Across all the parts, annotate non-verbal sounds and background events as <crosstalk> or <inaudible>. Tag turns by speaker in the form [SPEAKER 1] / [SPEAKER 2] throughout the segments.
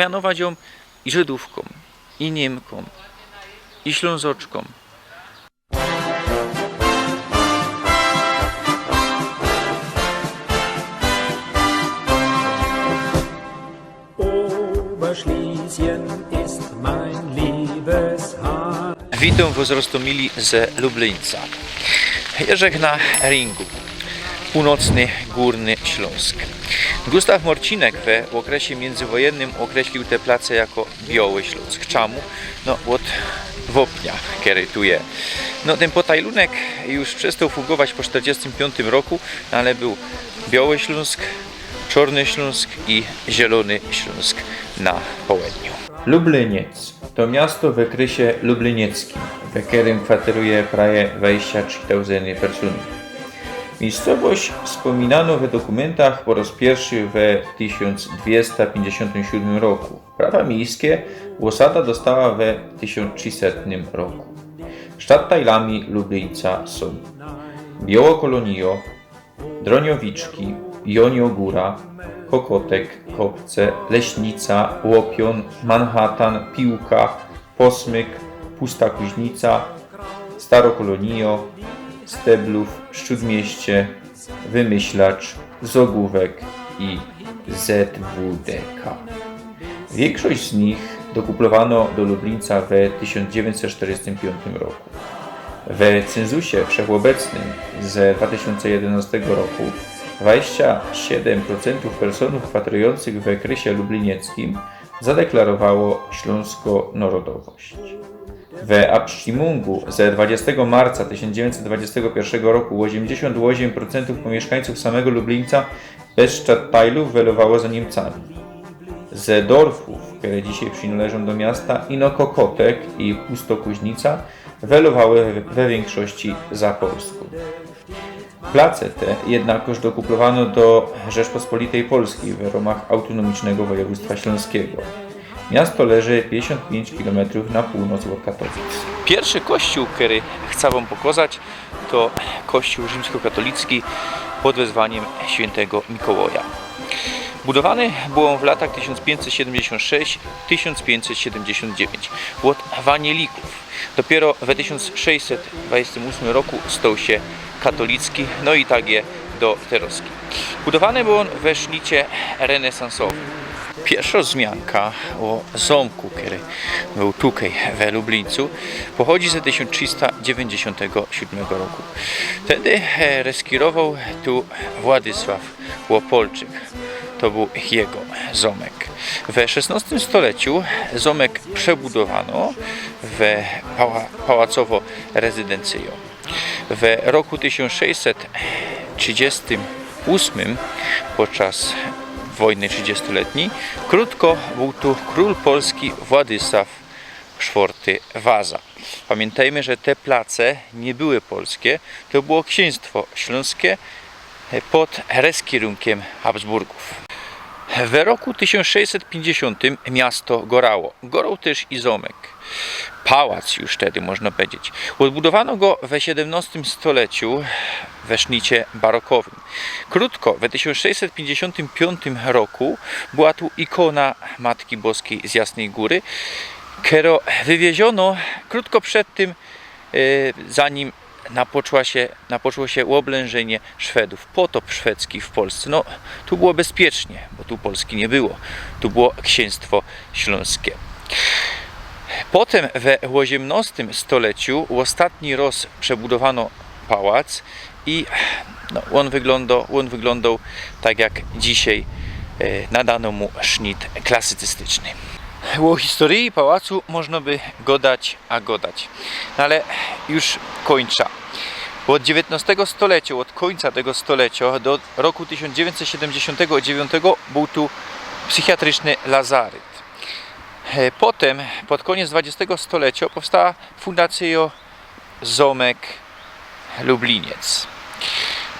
[SPEAKER 1] mianować ją i Żydówką, i Niemką, i Ślązoczką. Witam Was roztomili ze Lublińca. Jerzek na ringu. Północny Górny Śląsk. Gustaw Morcinek w okresie międzywojennym określił te place jako Biały Śląsk. Czemu? No od wopnia, kiedy tu je. No ten potajlunek już przestał fugować po 45 roku, no, ale był Biały Śląsk, Czarny Śląsk i Zielony Śląsk na południu. Lubliniec to miasto w krysie lublinieckim, w którym kwateruje prawie 23 person. Miejscowość wspominano w dokumentach po raz pierwszy w 1257 roku. Prawa miejskie osada dostała w 1300 roku. Sztattajlami Lublińca są Biało Kolonio, Droniowiczki, Jonio Góra, Kokotek, Kopce, Leśnica, Łopion, Manhattan, Piłka, Posmyk, Pusta Kuźnica, Starokolonio, Steblów, Szczudmieście, Wymyślacz, Zogówek i ZWDK. Większość z nich dokuplowano do Lublińca w 1945 roku. W cenzusie wszechobecnym z 2011 roku 27% personów kwaterujących w krysie lublinieckim zadeklarowało śląsko-narodowość. W Abstimungu z 20 marca 1921 roku 88% mieszkańców samego Lublińca bez Stadtteilów welowało za Niemcami. Z dorfów, które dzisiaj przynależą do miasta, ino Kokotek i Pustokuźnica welowały we- we większości za Polską. Place te jednakoż dokuplowano do Rzeczpospolitej Polskiej w ramach autonomicznego województwa śląskiego. Miasto leży 55 km na północ od Katowic. Pierwszy kościół, który chcę Wam pokazać, to kościół rzymskokatolicki pod wezwaniem świętego Mikołaja. Budowany był w latach 1576-1579 od Wanielików. Dopiero w 1628 roku stał się katolicki, no i tak je do Teroski. Budowany był on we sznicie renesansowym. Pierwsza wzmianka o zamku, który był tutaj w Lublińcu, pochodzi z 1397 roku. Wtedy e, reskirował tu Władysław Łopolczyk. To był jego zamek. W XVI stuleciu zamek przebudowano w pała, pałacowo-rezydencję. W roku 1638 podczas wojny 30-letniej krótko był tu król polski Władysław IV Waza. Pamiętajmy, że te place nie były polskie, to było księstwo śląskie pod reskierunkiem Habsburgów. W roku 1650 miasto gorało. Gorał też i zamek. Pałac już wtedy można powiedzieć. Odbudowano go w XVII stuleciu we sznicie barokowym. Krótko, w 1655 roku była tu ikona Matki Boskiej z Jasnej Góry, którą wywieziono krótko przed tym, e, zanim napoczęła się, napoczęło się oblężenie Szwedów, potop szwedzki w Polsce. No, tu było bezpiecznie, bo tu Polski nie było. Tu było księstwo śląskie. Potem we XVIII stuleciu ostatni raz przebudowano pałac i no, on, wyglądał, on wyglądał tak jak dzisiaj e, nadano mu sznit klasycystyczny. O historii pałacu można by godać, a godać. No ale już kończę. Od XIX stulecia, od końca tego stulecia do roku 1979 był tu psychiatryczny lazaryt. E, Potem, pod koniec XX stulecia, powstała Fundacja Zomek Lubliniec.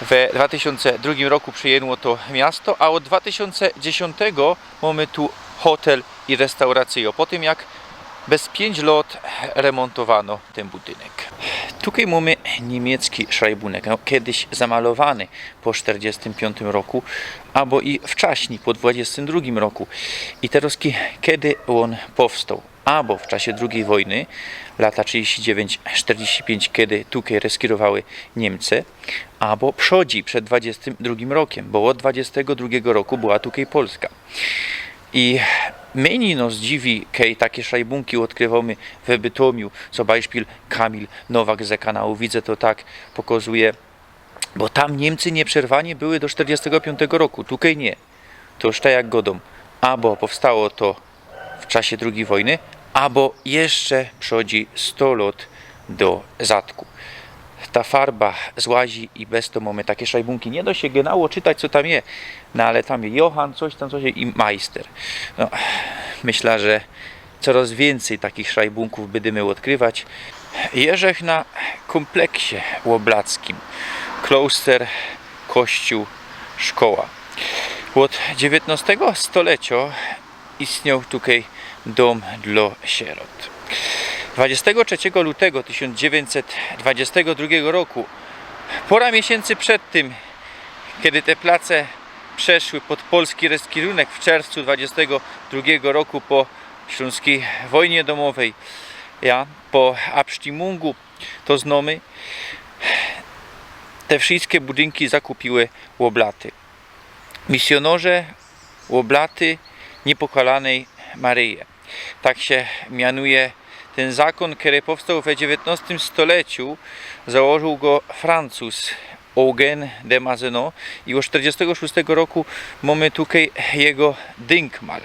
[SPEAKER 1] W 2002 roku przejęło to miasto, a od 2010 mamy tu hotel i restaurację. Po tym jak bez 5 lat remontowano ten budynek. Tutaj mamy niemiecki szrajbunek, no, kiedyś zamalowany po 45 roku, albo i wcześniej, po 22 roku. I teraz, ki- kiedy on powstał? Albo w czasie II wojny, lata 39-45, kiedy tutaj reskirowały Niemcy, albo przodzi przed 22 rokiem, bo od 22 roku była tutaj Polska. I meni nos dziwi, takie szajbunki odkrywamy w Bytomiu, Beispiel Kamil Nowak ze kanału Widzę to tak pokazuje, bo tam Niemcy nieprzerwanie były do 45 roku, tutaj nie. To już tak jak godą. Albo powstało to w czasie II wojny, albo jeszcze przychodzi 100 lat do zatku. Ta farba złazi i bez to mamy takie szajbunki. Nie da się genało czytać, co tam jest, no ale tam Johan, coś tam, coś i Majster. No, myślę, że coraz więcej takich szajbunków będziemy odkrywać. Jerzech na kompleksie łoblackim. Kloster, kościół, szkoła. Od XIX stulecia istniał tutaj dom dla sierot. 23 lutego 1922 roku, pora miesięcy przed tym, kiedy te place przeszły pod polski reskirunek w czerwcu 22 roku po Śląskiej wojnie domowej, ja, po Abstimungu, to znamy, te wszystkie budynki zakupiły łoblaty. Misjonorze łoblaty niepokalanej Maryi. Tak się mianuje ten zakon, który powstał w XIX stuleciu. Założył go Francuz Eugène de Mazenot i od 1946 roku mamy tutaj jego dynkmal.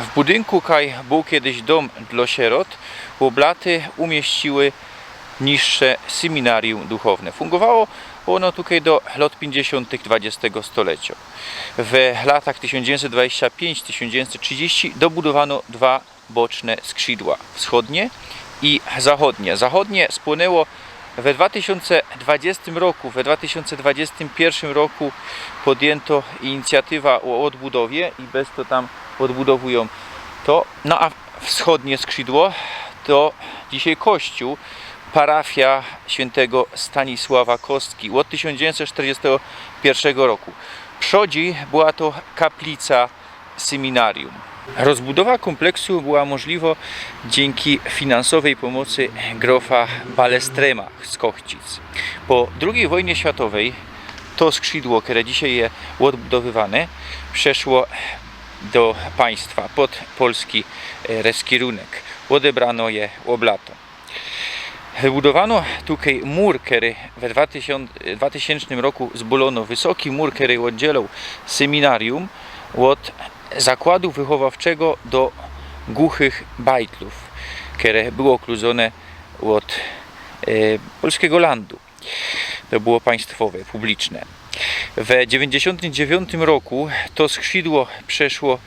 [SPEAKER 1] W budynku, kaj był kiedyś dom dla sierot, łoblaty umieściły niższe seminarium duchowne. Fungowało ono tutaj do lat 50. XX stulecia. W latach 1925-1930 dobudowano dwa boczne skrzydła, wschodnie i zachodnie. Zachodnie spłynęło we 2020 roku, we 2021 roku podjęto inicjatywa o odbudowie i bez to tam odbudowują to. No a wschodnie skrzydło to dzisiaj kościół, parafia świętego Stanisława Kostki od 1941 roku. Przodzi była to kaplica seminarium. Rozbudowa kompleksu była możliwa dzięki finansowej pomocy grofa Balestrema z Kochcic. Po II wojnie światowej to skrzydło, które dzisiaj jest odbudowywane, przeszło do państwa pod polski e, reskirunek. Odebrano je oblatom. Wybudowano tutaj mur, który w 2000, 2000 roku zbulono. Wysoki mur, który oddzielał seminarium od zakładu wychowawczego do głuchych bajtlów, które było okludzone od e, polskiego landu. To było państwowe, publiczne. W 1999 roku to skrzydło przeszło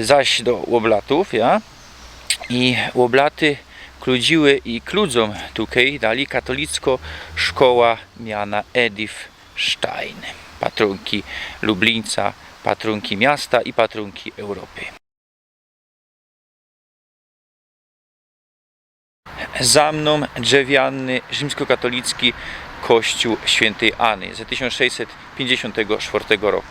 [SPEAKER 1] zaś do łoblatów, ja? i łoblaty kludziły i kludzą tutaj dali katolicko szkoła miana Edith Stein, patronki Lublińca, patronki miasta i patronki Europy. Za mną drzewiany rzymskokatolicki kościół świętej Anny z 1654 roku.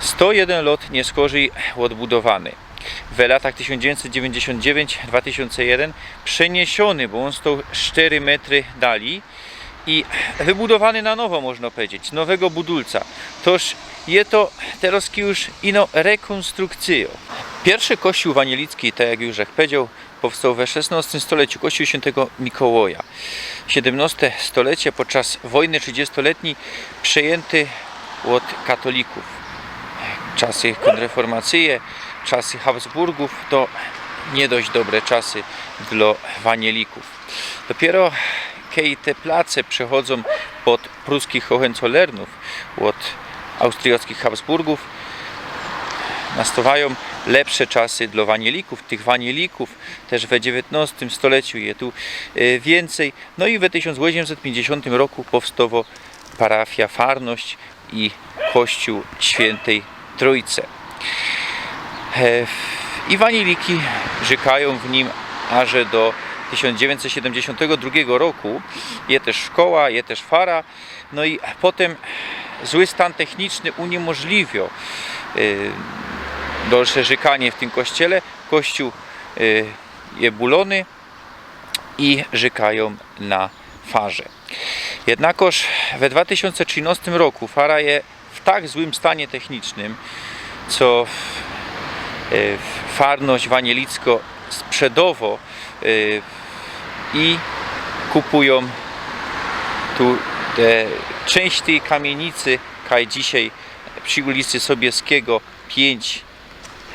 [SPEAKER 1] 101 lat nie skorzej odbudowany. W latach 1999-2001 przeniesiony, bo on stał 4 metry dali i wybudowany na nowo, można powiedzieć, nowego budulca. Toż je to teraz już ino rekonstrukcją. Pierwszy kościół wanielicki, tak jak już jak powiedział, powstał we XVI stuleciu, kościół świętego Mikołaja. XVII stulecie podczas wojny 30-letniej przejęty od katolików. Czasy kontrreformacyjne, czasy Habsburgów to nie dość dobre czasy dla wanielików. Dopiero te place przechodzą pod pruskich Hohenzollernów od austriackich Habsburgów, nastawają lepsze czasy dla wanielików. Tych wanielików też w XIX stuleciu je tu e, więcej. No i w 1850 roku powstało parafia Farność i kościół świętej Trójce. E, I waniliki rzekają w nim aż do 1972 roku. Jest też szkoła, jest też fara. No i potem zły stan techniczny uniemożliwił y, dalsze żykanie w tym kościele. Kościół y, jest bulony i żykają na farze. Jednakoż we 2013 roku fara jest w tak złym stanie technicznym, co y, farność wanielicko sprzedowo i kupują tu te część tej kamienicy, kaj dzisiaj przy ulicy Sobieskiego 5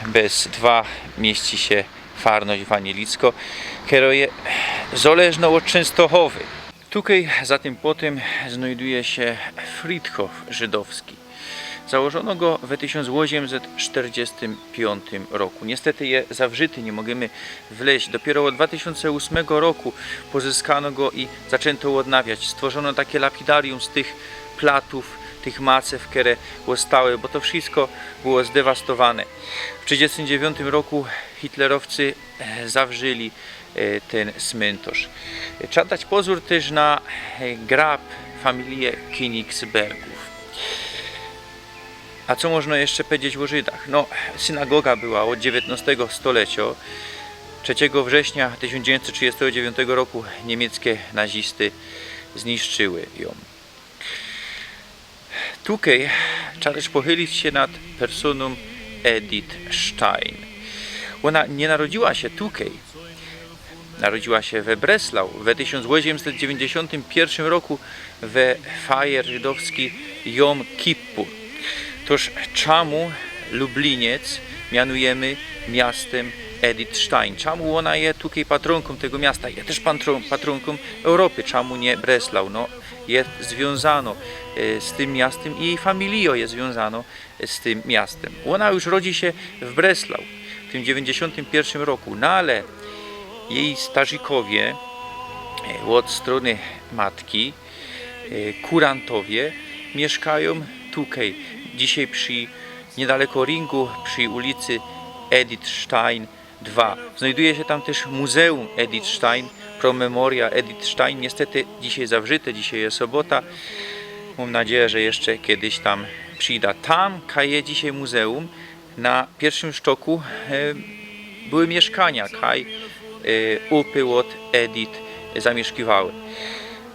[SPEAKER 1] bez 2 mieści się farność wanielicko, kieruje zależną od Częstochowy. Tutaj za tym płotem znajduje się Friedhof żydowski. Założono go w 1845 roku. Niestety jest zawrzyty, nie możemy wleźć. Dopiero od 2008 roku pozyskano go i zaczęto odnawiać. Stworzono takie lapidarium z tych platów, tych macew, które zostały, bo to wszystko było zdewastowane. W 1939 roku hitlerowcy e, zawrzyli e, ten cmentarz. Trzeba dać pozór też na e, grab familii Königsbergów. A co można jeszcze powiedzieć o Żydach? No, synagoga była od XIX stulecia. 3 września 1939 roku niemieckie nazisty zniszczyły ją. Tutaj trzeba też pochylić się nad personą Edith Stein. Ona nie narodziła się tutaj. Narodziła się we Breslau w 1891 roku we fajer żydowski Jom Kippur. Toż czemu Lubliniec mianujemy miastem Edith Stein? Czemu ona jest tutaj patronką tego miasta? Jest też patron, patronką Europy. Czemu nie Breslau? No, jest związano e, z tym miastem i jej familio jest związano z tym miastem. Ona już rodzi się w Breslau w tym 91 roku, no ale jej starzykowie e, od strony matki, e, kurantowie mieszkają tutaj, dzisiaj przy niedaleko ringu, przy ulicy Edith Stein 2. Znajduje się tam też Muzeum Edith Stein, promemoria Edith Stein. Niestety dzisiaj zawrzyte, dzisiaj jest sobota. Mam nadzieję, że jeszcze kiedyś tam przyjdę. Tam kaje dzisiaj muzeum. Na pierwszym sztoku e, były mieszkania, kaj e, upy od Edith zamieszkiwały.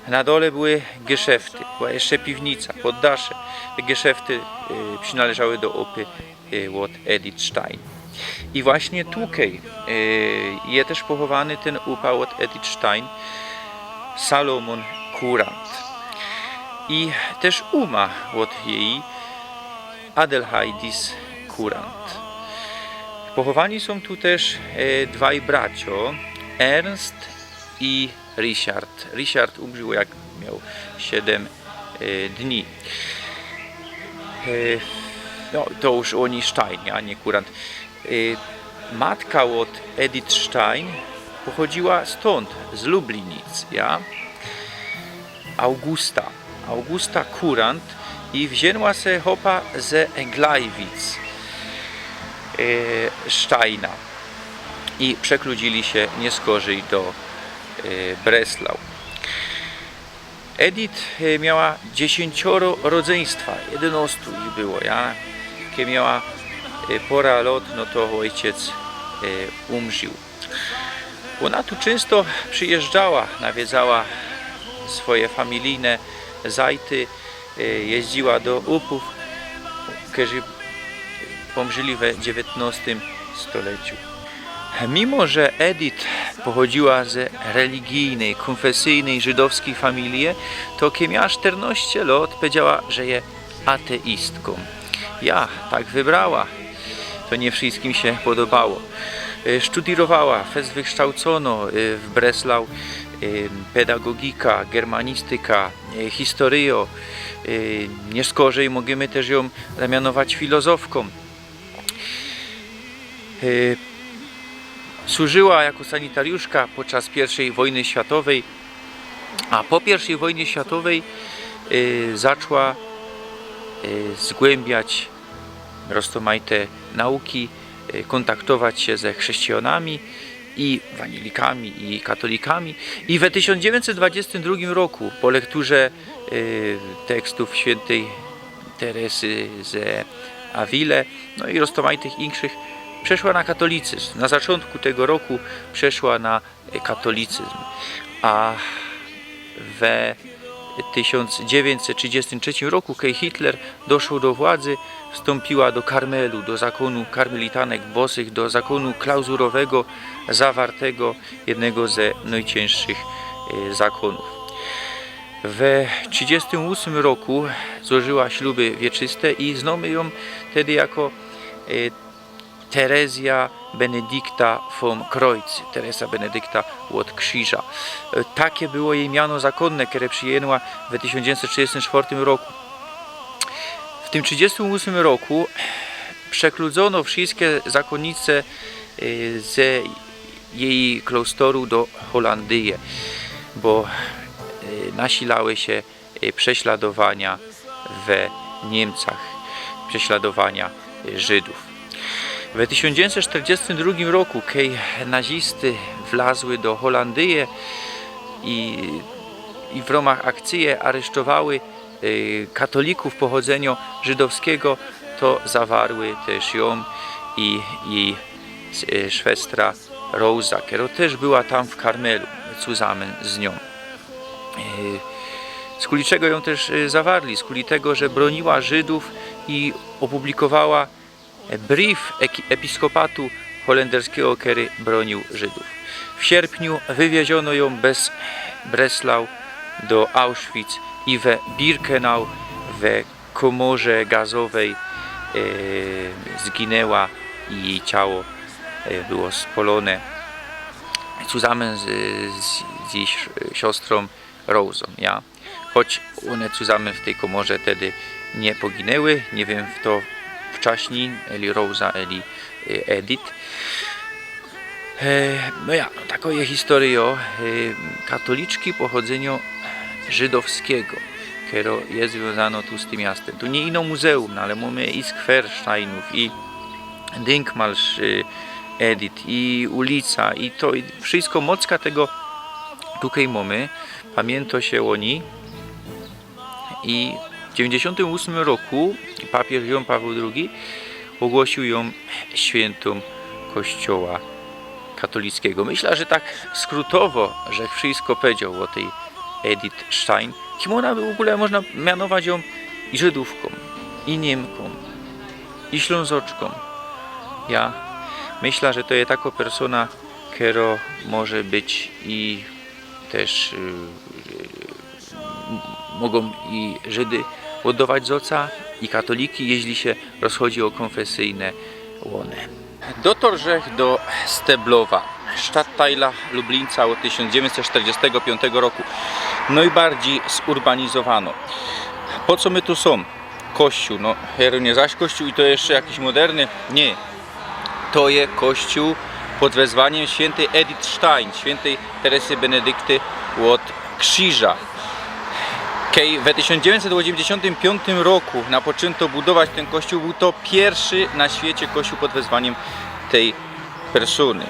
[SPEAKER 1] Na dole były geszefty, była jeszcze piwnica, poddasze. Te geszefty y, przynależały do opy y, od Edith Stein. I właśnie tutaj y, jest też pochowany ten upał od Edith Stein, Salomon Kurant. I też uma od jej Adelheidis Kurant. Pochowani są tu też dwaj bracio, Ernst i Richard. Richard umrzył jak miał 7 e, dni. E, No, to już oni Stein, a nie Kurant. E, Matka od Edith Stein pochodziła stąd, z Lublinic, ja? Augusta. Augusta Kurant i wzięła se hopa ze Glajwic e, Steina i przekludzili się nieskorzej do Breslau. Edith e, miała dziesięcioro rodzeństwa, 11 ich było. Ja, kiedy miała e, pora lot, no to ojciec e, umrzył. Ona tu często przyjeżdżała, nawiedzała swoje familijne zajty, e, jeździła do upów, którzy pomrzyli w XIX stuleciu. Mimo, że Edith pochodziła z religijnej, konfesyjnej, żydowskiej familii, to kiedy miała 14 lat, powiedziała, że jest ateistką. Ja tak wybrała. To nie wszystkim się podobało. E, Studierowała, fest wykształcono e, w Breslau e, pedagogika, germanistyka, historio. Nie skorzej możemy też ją zamianować filozofką. Służyła jako sanitariuszka podczas I wojny światowej, a po I wojnie światowej y, zaczęła y, zgłębiać rozmaite nauki, y, kontaktować się ze chrześcijanami i wanilikami, i katolikami. I w 1922 roku po lekturze tekstów świętej Teresy z Avile, no i rozmaitych innych, przeszła na katolicyzm. Na zaczątku tego roku przeszła na katolicyzm, a we 1933 roku, kiedy Hitler doszł do władzy, wstąpiła do Karmelu, do zakonu karmelitanek bosych, do zakonu klauzurowego, zawartego, jednego ze najcięższych e, zakonów. W 1938 roku złożyła śluby wieczyste i znamy ją wtedy jako e, Terezja Benedykta vom Kreuz, Teresa Benedykta od Krzyża. E, Takie było jej miano zakonne, które przyjęła w 1934 roku. W tym 1938 roku przekludzono wszystkie zakonnice e, ze jej klostoru do Holandii, bo e, nasilały się prześladowania w Niemcach, prześladowania Żydów. W 1942 roku, kiedy nazisty wlazły do Holandii i, i w ramach akcji aresztowały y, katolików pochodzenia żydowskiego, to zawarły też ją i jej y, szwestra Rosa, która też była tam w Karmelu, zusammen z nią. Y, Z kuli czego ją też zawarli? Z kuli tego, że broniła Żydów i opublikowała brief episkopatu holenderskiego, który bronił Żydów. W sierpniu wywieziono ją bez Breslau do Auschwitz i we Birkenau w komorze gazowej e, zginęła i jej ciało e, było spolone zusammen z, z, z jej siostrą Rosą, ja. Choć one zusammen w tej komorze wtedy nie poginęły, nie wiem kto wcześniej, eli Rosa, eli e, Edith. E, No ja, no, taką jest historię o e, katoliczki pochodzenia żydowskiego, które jest związane tu z tym miastem. Tu nie ino muzeum, no, ale mamy i skwer Steinów, i Dinkmalsz e, Edith, i ulica, i to i wszystko mocka tego tutaj mamy. Pamięta się oni i w 98 roku papież Jan Paweł II ogłosił ją świętą Kościoła katolickiego. Myślę, że tak skrótowo, że wszystko powiedział o tej Edith Stein. Kim ona w ogóle można mianować ją i Żydówką, i Niemką, i Ślązoczką. Ja myślę, że to jest taka persona, która może być i też y, mogą i Żydy oddawać z oca, i katoliki, jeśli się rozchodzi o konfesyjne łone. Dotarłżech do Steblowa, Stadtteila Lublińca od 1945 roku. Najbardziej zurbanizowano. Po co my tu są? Kościół, no nie zaś kościół i to jeszcze jakiś moderny? Nie. To jest kościół pod wezwaniem świętej Edith Stein, świętej Teresy Benedykty od Krzyża. W 1995 roku napoczęto budować ten kościół, był to pierwszy na świecie kościół pod wezwaniem tej persony.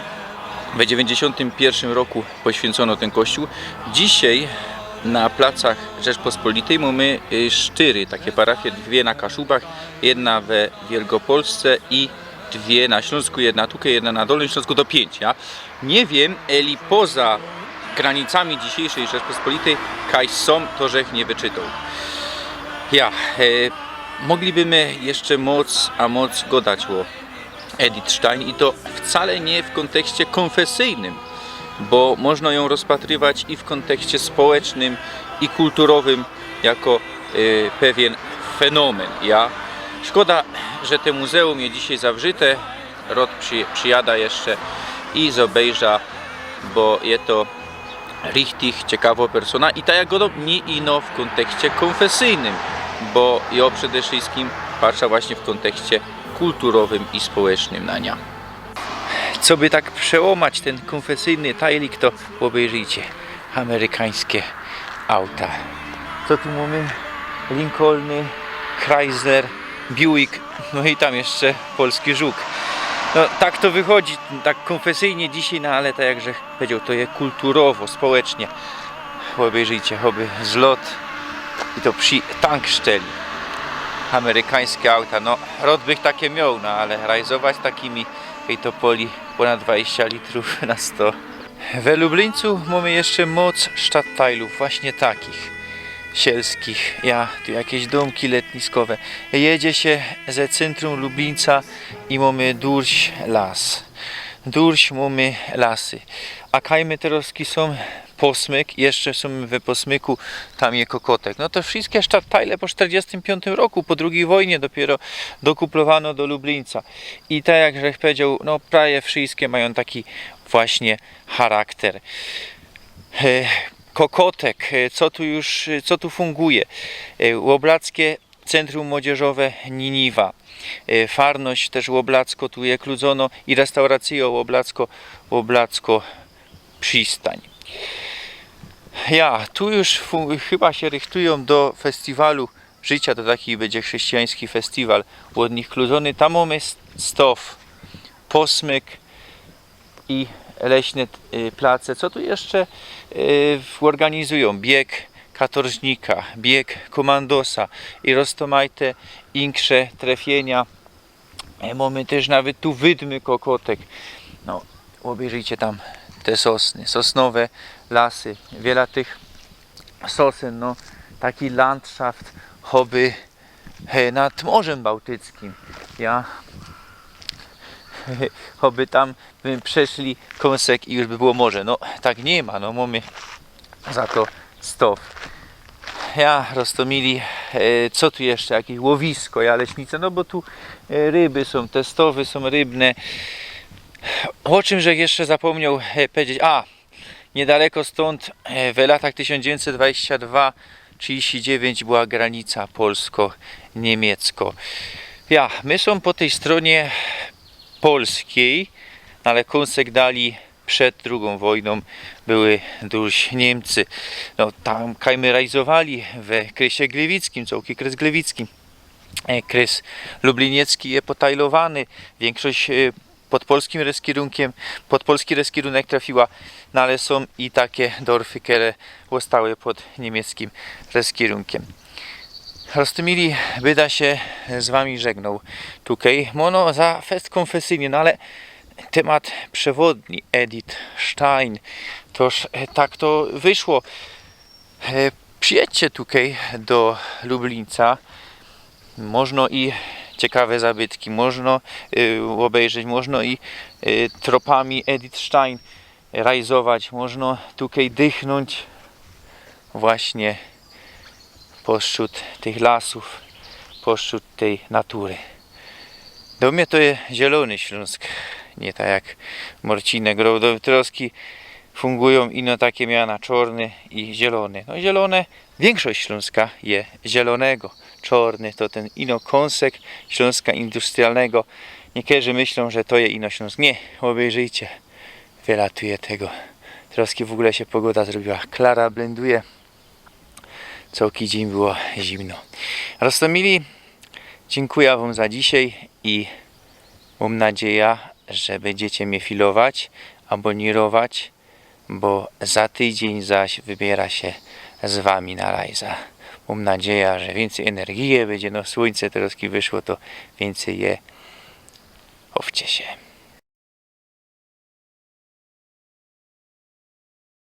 [SPEAKER 1] W 1991 roku poświęcono ten kościół. Dzisiaj na placach Rzeczpospolitej mamy y, cztery takie parafie, dwie na Kaszubach, jedna we Wielkopolsce i dwie na Śląsku, jedna tutaj, jedna na Dolnym Śląsku, do pięć. Ja? Nie wiem, eli poza granicami dzisiejszej Rzeczpospolitej, kaj są, to żech nie wyczytał. Ja, e, moglibyśmy jeszcze moc, a moc godać o Edith Stein i to wcale nie w kontekście konfesyjnym, bo można ją rozpatrywać i w kontekście społecznym i kulturowym jako e, pewien fenomen. Ja, szkoda, że te muzeum jest dzisiaj zawrzyte, rod przy, przyjada jeszcze i zobejrza, bo jest to richtig ciekawa persona i tak jak go nie ino w kontekście konfesyjnym, bo ja przede wszystkim patrzę właśnie w kontekście kulturowym i społecznym na nią. Co by tak przełamać ten konfesyjny tajlik, to obejrzyjcie amerykańskie auta. Co tu mamy? Lincolny, Chrysler, Buick, no i tam jeszcze polski żuk. No tak to wychodzi, tak konfesyjnie dzisiaj, no ale tak jak że powiedział, to jest kulturowo, społecznie. Obejrzyjcie, choby zlot i to przy tanksteli. Amerykańskie auta, no rod bych takie miał, no ale rajzować takimi i to poli ponad 20 litrów na 100. We Lublińcu mamy jeszcze moc stadtajlów, właśnie takich sielskich. Ja, tu jakieś domki letniskowe. Jedzie się ze centrum Lublińca i mamy Durś las. Durś mamy lasy. A kajmy teroski są posmyk, jeszcze są we posmyku, tam je kokotek. No to wszystkie stadtajle po 45 roku, po II wojnie dopiero dokuplowano do Lublińca. I tak jak żech powiedział, no prawie wszystkie mają taki właśnie charakter. Kokotek, e, co tu już, e, co tu funguje? E, Łoblackie Centrum Młodzieżowe Niniwa. Farność też Łoblacko, tu je kludzono i restauracja Łoblacko, Łoblacko Przystań. Ja, tu już chyba się rychtują do festiwalu życia, to taki będzie chrześcijański festiwal od nich kludzony. Tam mamy stow, posmyk i leśne y, place. Co tu jeszcze y, organizują? Bieg katorżnika, bieg komandosa i roztomajte inkrze trefienia. E, Mamy też nawet tu wydmy kokotek. No, obejrzyjcie tam te sosny, sosnowe lasy, wiele tych sosen, no, taki landschaft, choby e, nad Morzem Bałtyckim. Ja <laughs> choby tam by przeszli kąsek i już by było morze. No tak nie ma, no mamy za to stow. Ja Rostomili, e, co tu jeszcze? Jakieś łowisko, ja leśnice, no bo tu e, ryby są, te stowy są rybne. O czym, że jeszcze zapomniał e, powiedzieć? A, niedaleko stąd w latach 1922-39 była granica polsko-niemiecko. Ja, my są po tej stronie polskiej, ale kąsek dali przed drugą wojną były duż Niemcy. No, tam kajmy realizowali we Krysie Glewickim, Cołki Kres Glewickim. E, Kres Lubliniecki jest potajlowany. Większość e, pod polskim reskierunkiem, pod polski reskierunek trafiła, no ale są i takie dorfy, które zostały pod niemieckim reskierunkiem. Rostomili byda się z wami żegnał. Tukej mono za fest konfesyjny, no ale temat przewodni Edith Stein. Toż e, tak to wyszło. E, Przyjedźcie tutaj do Lublińca. Można i ciekawe zabytki, można y, obejrzeć, można i tropami Edith Stein realizować, można tutaj dychnąć właśnie pośród tych lasów, pośród tej natury. Do mnie to jest zielony Śląsk, nie tak jak Morcinek, Troski fungują ino takie miana, czarny i zielony. No zielone, większość Śląska je zielonego, czarny to ten ino kąsek Śląska industrialnego. Niektórzy myślą, że to jest ino Śląsk. Nie, obejrzyjcie, wylatuje tego. Troski w ogóle się pogoda zrobiła, klara blenduje całki dzień było zimno. Rostomili, dziękuję Wam za dzisiaj i mam nadzieję, że będziecie mnie filować, abonirować, bo za tydzień zaś wybiera się z Wami na rajza. Mam nadzieję, że więcej energii będzie, no słońce teraz wyszło, to więcej je. Chowcie się.